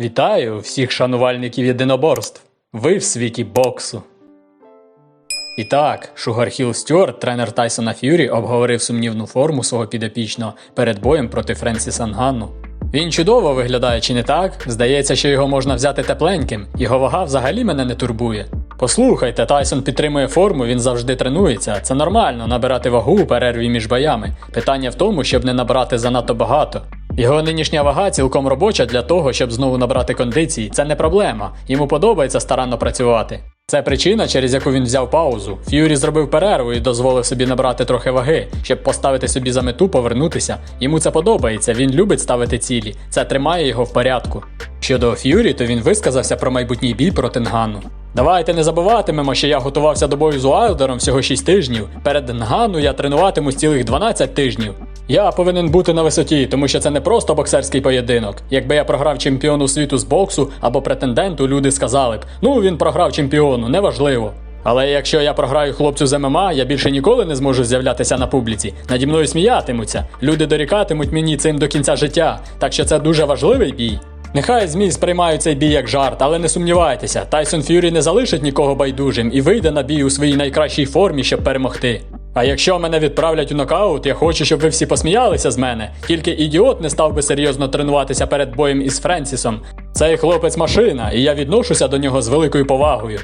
Вітаю всіх шанувальників єдиноборств. Ви в світі боксу. І так, Шугар Хіл Стюарт, тренер Тайсона Ф'юрі, обговорив сумнівну форму свого підопічного перед боєм проти Френсіса Нганну. Він чудово виглядає, чи не так? Здається, що його можна взяти тепленьким. Його вага взагалі мене не турбує. Послухайте, Тайсон підтримує форму, він завжди тренується. Це нормально набирати вагу у перерві між боями. Питання в тому, щоб не набрати занадто багато. Його нинішня вага цілком робоча для того, щоб знову набрати кондиції. Це не проблема. Йому подобається старанно працювати. Це причина, через яку він взяв паузу. Ф'юрі зробив перерву і дозволив собі набрати трохи ваги, щоб поставити собі за мету повернутися. Йому це подобається, він любить ставити цілі. Це тримає його в порядку. Щодо Ф'юрі, то він висказався про майбутній бій проти Нгану. Давайте не забуватимемо, що я готувався до бою з Уайлдером всього 6 тижнів. Перед Нгану я тренуватимусь цілих 12 тижнів. Я повинен бути на висоті, тому що це не просто боксерський поєдинок. Якби я програв чемпіону світу з боксу або претенденту, люди сказали б: ну він програв чемпіону, неважливо. Але якщо я програю хлопцю з ММА, я більше ніколи не зможу з'являтися на публіці. Наді мною сміятимуться. Люди дорікатимуть мені цим до кінця життя. Так що це дуже важливий бій. Нехай ЗМІ сприймають цей бій як жарт, але не сумнівайтеся, Тайсон Ф'юрі не залишить нікого байдужим і вийде на бій у своїй найкращій формі, щоб перемогти. А якщо мене відправлять у нокаут, я хочу, щоб ви всі посміялися з мене. Тільки ідіот не став би серйозно тренуватися перед боєм із Френсісом. Цей хлопець машина, і я відношуся до нього з великою повагою.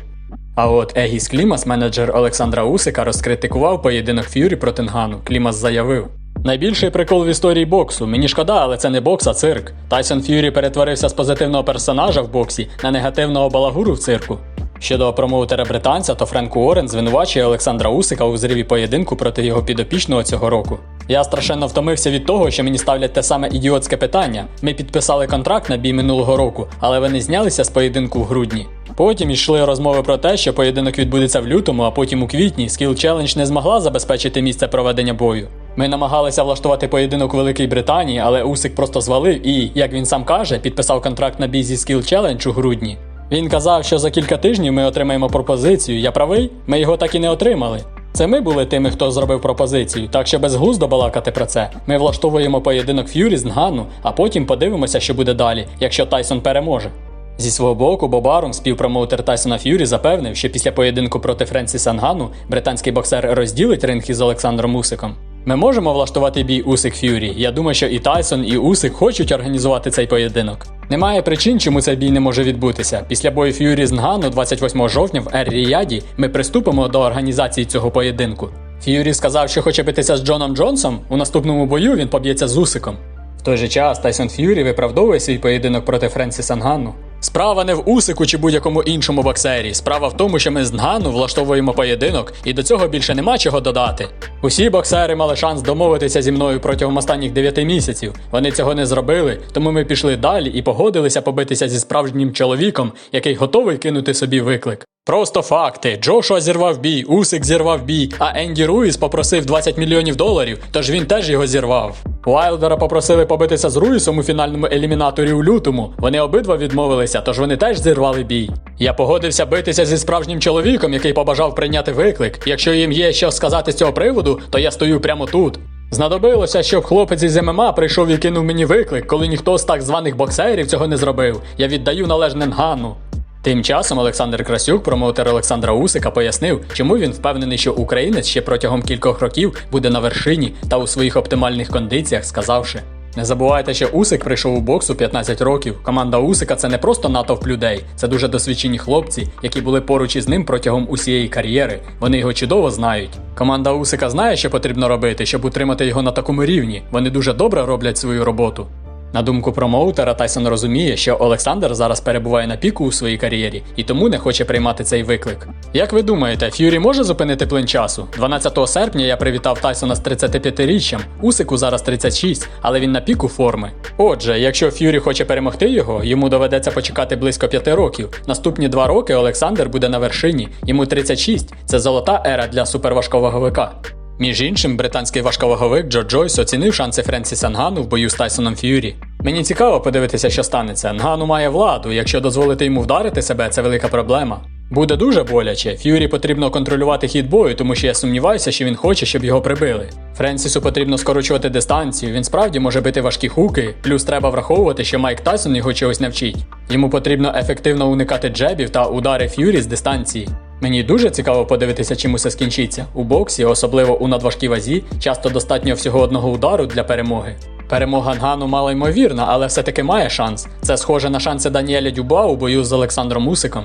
А от Егіс Клімас, менеджер Олександра Усика, розкритикував поєдинок Ф'юрі проти Нгану. Клімас заявив. Найбільший прикол в історії боксу. Мені шкода, але це не бокс, а цирк. Тайсон Ф'юрі перетворився з позитивного персонажа в боксі на негативного балагуру в цирку. Щодо промоутера британця, то Френк Уоррен звинувачує Олександра Усика у зриві поєдинку проти його підопічного цього року. Я страшенно втомився від того, що мені ставлять те саме ідіотське питання. Ми підписали контракт на бій минулого року, але ви не знялися з поєдинку в грудні. Потім йшли розмови про те, що поєдинок відбудеться в лютому, а потім у квітні Skill Challenge не змогла забезпечити місце проведення бою. Ми намагалися влаштувати поєдинок у Великій Британії, але Усик просто звалив і, як він сам каже, підписав контракт на бій зі Skill Challenge у грудні. Він казав, що за кілька тижнів ми отримаємо пропозицію. Я правий? Ми його так і не отримали. Це ми були тими, хто зробив пропозицію, так що безглуздо балакати про це. Ми влаштовуємо поєдинок Ф'юрі з Нгану, а потім подивимося, що буде далі, якщо Тайсон переможе. Зі свого боку, Боб Арум, співпромоутер Тайсона Ф'юрі, запевнив, що після поєдинку проти Френсіса Нгану британський боксер розділить ринг із Олександром Усиком. Ми можемо влаштувати бій Усик Ф'юрі. Я думаю, що і Тайсон, і Усик хочуть організувати цей поєдинок. Немає причин, чому цей бій не може відбутися. Після бою Ф'юрі з Нгану 28 жовтня в Ер-Ріяді ми приступимо до організації цього поєдинку. Ф'юрі сказав, що хоче битися з Джоном Джонсом. У наступному бою він поб'ється з Усиком. В той же час Тайсон Ф'юрі виправдовує свій поєдинок проти Френсіса Нгану. Справа не в Усику чи будь-якому іншому боксері. Справа в тому, що ми з Нгану влаштовуємо поєдинок, і до цього більше нема чого додати. Усі боксери мали шанс домовитися зі мною протягом останніх 9 місяців. Вони цього не зробили, тому ми пішли далі і погодилися побитися зі справжнім чоловіком, який готовий кинути собі виклик. Просто факти. Джошуа зірвав бій, Усик зірвав бій, а Енді Руїс попросив 20 мільйонів доларів, тож він теж його зірвав. Уайлдера попросили побитися з Руїсом у фінальному елімінаторі у лютому. Вони обидва відмовилися, тож вони теж зірвали бій. Я погодився битися зі справжнім чоловіком, який побажав прийняти виклик. Якщо їм є що сказати з цього приводу, то я стою прямо тут. Знадобилося, щоб хлопець із ММА прийшов і кинув мені виклик, коли ніхто з так званих боксерів цього не зробив. Я віддаю належне Нгану. Тим часом Олександр Красюк, промоутер Олександра Усика, пояснив, чому він впевнений, що українець ще протягом кількох років буде на вершині та у своїх оптимальних кондиціях, сказавши. Не забувайте, що Усик прийшов у бокс у 15 років. Команда Усика це не просто натовп людей, це дуже досвідчені хлопці, які були поруч із ним протягом усієї кар'єри. Вони його чудово знають. Команда Усика знає, що потрібно робити, щоб утримати його на такому рівні. Вони дуже добре роблять свою роботу. На думку промоутера, Тайсон розуміє, що Олександр зараз перебуває на піку у своїй кар'єрі і тому не хоче приймати цей виклик. Як ви думаєте, Ф'юрі може зупинити плин часу? 12 серпня я привітав Тайсона з 35-річчям, Усику зараз 36, але він на піку форми. Отже, якщо Ф'юрі хоче перемогти його, йому доведеться почекати близько 5 років. Наступні 2 роки Олександр буде на вершині, йому 36. Це золота ера для суперважковаговика. Між іншим, британський важковаговик Джо Джойс оцінив шанси Френсіса Нгану в бою з Тайсоном Ф'юрі. Мені цікаво подивитися, що станеться. Нгану має владу. Якщо дозволити йому вдарити себе, це велика проблема. Буде дуже боляче. Ф'юрі потрібно контролювати хід бою, тому що я сумніваюся, що він хоче, щоб його прибили. Френсісу потрібно скорочувати дистанцію. Він справді може бити важкі хуки. Плюс треба враховувати, що Майк Тайсон його чогось навчить. Йому потрібно ефективно уникати джебів та удари Ф'юрі з дистанції. Мені дуже цікаво подивитися, чим усе скінчиться. У боксі, особливо у надважкій вазі, часто достатньо всього одного удару для перемоги. Перемога Нгану мало ймовірна, але все-таки має шанс. Це схоже на шанси Даніеля Дюба у бою з Олександром Мусиком.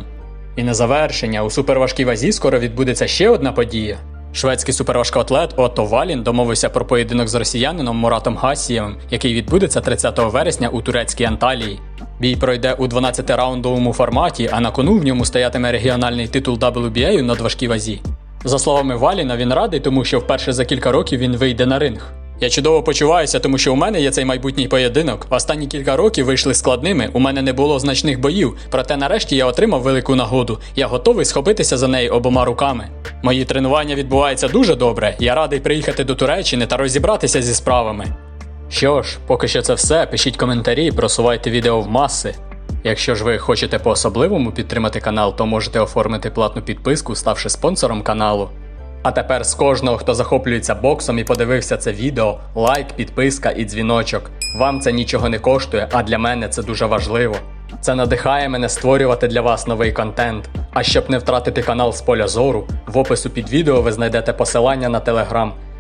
І на завершення у суперважкій вазі скоро відбудеться ще одна подія. Шведський суперважкоатлет Отто Валін домовився про поєдинок з росіянином Муратом Гасієвим, який відбудеться 30 вересня у турецькій Анталії. Бій пройде у 12-раундовому форматі, а на кону в ньому стоятиме регіональний титул WBA у надважкій вазі. За словами Валіна, він радий, тому що вперше за кілька років він вийде на ринг. Я чудово почуваюся, тому що у мене є цей майбутній поєдинок. Останні кілька років вийшли складними. У мене не було значних боїв, проте нарешті я отримав велику нагоду. Я готовий схопитися за неї обома руками. Мої тренування відбуваються дуже добре. Я радий приїхати до Туреччини та розібратися зі справами. Що ж, поки що це все. Пишіть коментарі, просувайте відео в маси. Якщо ж ви хочете по-особливому підтримати канал, то можете оформити платну підписку, ставши спонсором каналу. А тепер з кожного, хто захоплюється боксом і подивився це відео, лайк, підписка і дзвіночок. Вам це нічого не коштує, а для мене це дуже важливо. Це надихає мене створювати для вас новий контент. А щоб не втратити канал з поля зору, в опису під відео ви знайдете посилання на телеграм.